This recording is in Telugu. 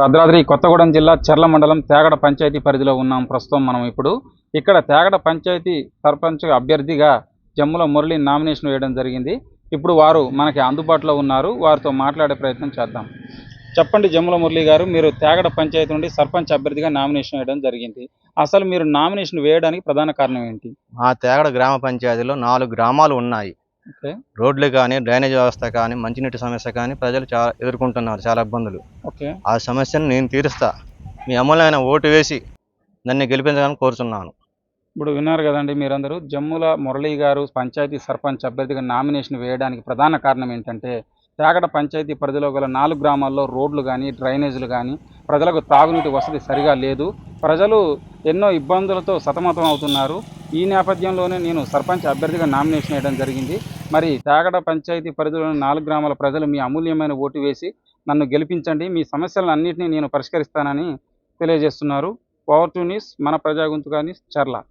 భద్రాద్రి కొత్తగూడెం జిల్లా చెర్ల మండలం తేగడ పంచాయతీ పరిధిలో ఉన్నాం. ప్రస్తుతం మనం ఇప్పుడు ఇక్కడ తేగడ పంచాయతీ సర్పంచ్ అభ్యర్థిగా జమ్ముల మురళి నామినేషన్ వేయడం జరిగింది. ఇప్పుడు వారు మనకి అందుబాటులో ఉన్నారు. వారితో మాట్లాడే ప్రయత్నం చేద్దాం. చెప్పండి జమ్ముల మురళి గారు మీరు తేగడ పంచాయతీ నుండి సర్పంచ్ అభ్యర్థిగా నామినేషన్ వేయడం జరిగింది. అసలు మీరు నామినేషన్ వేయడానికి ప్రధాన కారణం ఏంటి? ఆ తేగడ గ్రామ పంచాయతీలో నాలుగు గ్రామాలు ఉన్నాయి. రోడ్లు కానీ డ్రైనేజ్ వ్యవస్థ కానీ మంచినీటి సమస్య కానీ ప్రజలు చాలా ఎదుర్కొంటున్నారు చాలా ఇబ్బందులు. ఓకే. ఆ సమస్యను నేను తీరుస్తా. మీ అమూల్యమైన ఓటు వేసి నన్ను గెలిపించాలని కోరుతున్నాను ఇప్పుడు విన్నారు కదండి మీరందరూ. జమ్ముల మురళి గారు పంచాయతీ సర్పంచ్ అభ్యర్థిగా నామినేషన్ వేయడానికి ప్రధాన కారణం ఏంటంటే తేగడ పంచాయతీ పరిధిలో గల నాలుగు గ్రామాల్లో రోడ్లు కానీ డ్రైనేజీలు కానీ ప్రజలకు తాగునీటి వసతి సరిగా లేదు. ప్రజలు ఎన్నో ఇబ్బందులతో సతమతం అవుతున్నారు. ఈ నేపథ్యంలోనే నేను సర్పంచ్ అభ్యర్థిగా నామినేషన్ వేయడం జరిగింది. మరి తేగడ పంచాయతీ పరిధిలోని నాలుగు గ్రామాల ప్రజలు మీ అమూల్యమైన ఓటు వేసి నన్ను గెలిపించండి. మీ సమస్యలను అన్నింటినీ నేను పరిష్కరిస్తానని తెలియజేస్తున్నారు. పవర్ టు న్యూస్ మన ప్రజాగొంతు కానీ చర్ల.